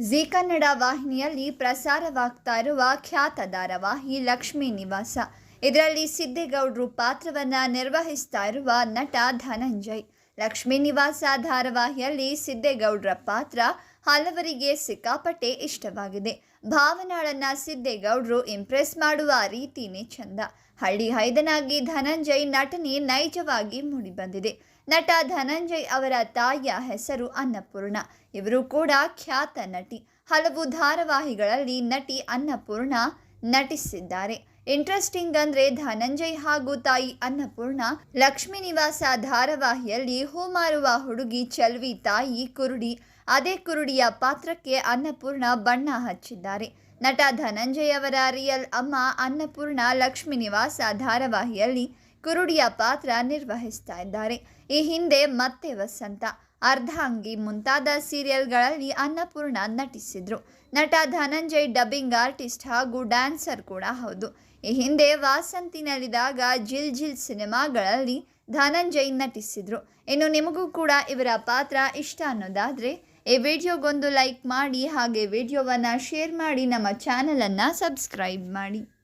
G Kannada ವಾಹಿನಿಯಲ್ಲಿ ಪ್ರಸಾರವಾಗ್ತಾ ಇರುವ ಖ್ಯಾತ ಧಾರಾವಾಹಿ ಲಕ್ಷ್ಮೀ ನಿವಾಸ. ಇದರಲ್ಲಿ ಸಿದ್ದೇಗೌಡರು ಪಾತ್ರವನ್ನು ನಿರ್ವಹಿಸ್ತಾ ಇರುವ ನಟ ಧನಂಜಯ್. ಲಕ್ಷ್ಮೀ ನಿವಾಸ ಧಾರಾವಾಹಿಯಲ್ಲಿ ಸಿದ್ದೇಗೌಡರ ಪಾತ್ರ ಹಲವರಿಗೆ ಸಿಕ್ಕಾಪಟ್ಟೆ ಇಷ್ಟವಾಗಿದೆ. ಭಾವನಾಳನ್ನ ಸಿದ್ದೇಗೌಡರು ಇಂಪ್ರೆಸ್ ಮಾಡುವ ರೀತಿನೇ ಚಂದ. ಹಳ್ಳಿ ಹೈದನಾಗಿ ಧನಂಜಯ್ ನಟನೆ ನೈಜವಾಗಿ ಮೂಡಿಬಂದಿದೆ. ನಟ ಧನಂಜಯ್ ಅವರ ತಾಯಿಯ ಹೆಸರು ಅನ್ನಪೂರ್ಣ. ಇವರು ಕೂಡ ಖ್ಯಾತ ನಟಿ. ಹಲವು ಧಾರಾವಾಹಿಗಳಲ್ಲಿ ನಟಿ ಅನ್ನಪೂರ್ಣ ನಟಿಸಿದ್ದಾರೆ. ಇಂಟ್ರೆಸ್ಟಿಂಗ್ ಅಂದ್ರೆ ಧನಂಜಯ್ ಹಾಗೂ ತಾಯಿ ಅನ್ನಪೂರ್ಣ ಲಕ್ಷ್ಮೀ ನಿವಾಸ ಧಾರಾವಾಹಿಯಲ್ಲಿ ಹೂಮಾರುವ ಹುಡುಗಿ ಚಲ್ವಿ ತಾಯಿ ಕುರುಡಿ. ಅದೇ ಕುರುಡಿಯ ಪಾತ್ರಕ್ಕೆ ಅನ್ನಪೂರ್ಣ ಬಣ್ಣ ಹಚ್ಚಿದ್ದಾರೆ. ನಟ ಧನಂಜಯ್ ಅವರ ರಿಯಲ್ ಅಮ್ಮ ಅನ್ನಪೂರ್ಣ ಲಕ್ಷ್ಮೀ ನಿವಾಸ ಧಾರಾವಾಹಿಯಲ್ಲಿ ಕುರುಡಿಯ ಪಾತ್ರ ನಿರ್ವಹಿಸ್ತಾ ಇದ್ದಾರೆ. ಈ ಹಿಂದೆ ಮತ್ತೆ ವಸಂತ. ಅರ್ಧಾಂಗಿ ಮುಂತಾದ ಸೀರಿಯಲ್ಗಳಲ್ಲಿ ಅನ್ನಪೂರ್ಣ ನಟಿಸಿದ್ರು. ನಟ ಧನಂಜಯ್ ಡಬ್ಬಿಂಗ್ ಆರ್ಟಿಸ್ಟ್ ಹಾಗೂ ಡ್ಯಾನ್ಸರ್ ಕೂಡ ಹೌದು. ಈ ಹಿಂದೆ ವಾಸಂತಿನಲ್ಲಿದ್ದಾಗ ಜಿಲ್ ಜಿಲ್ ಸಿನಿಮಾಗಳಲ್ಲಿ ಧನಂಜಯ್ ನಟಿಸಿದ್ರು. ಇನ್ನು ನಿಮಗೂ ಕೂಡ ಇವರ ಪಾತ್ರ ಇಷ್ಟ ಅನ್ನೋದಾದರೆ, ಈ ವಿಡಿಯೋಗೊಂದು ಲೈಕ್ ಮಾಡಿ ಹಾಗೆ ವಿಡಿಯೋವನ್ನು ಶೇರ್ ಮಾಡಿ ನಮ್ಮ ಚಾನಲನ್ನು ಸಬ್ಸ್ಕ್ರೈಬ್ ಮಾಡಿ.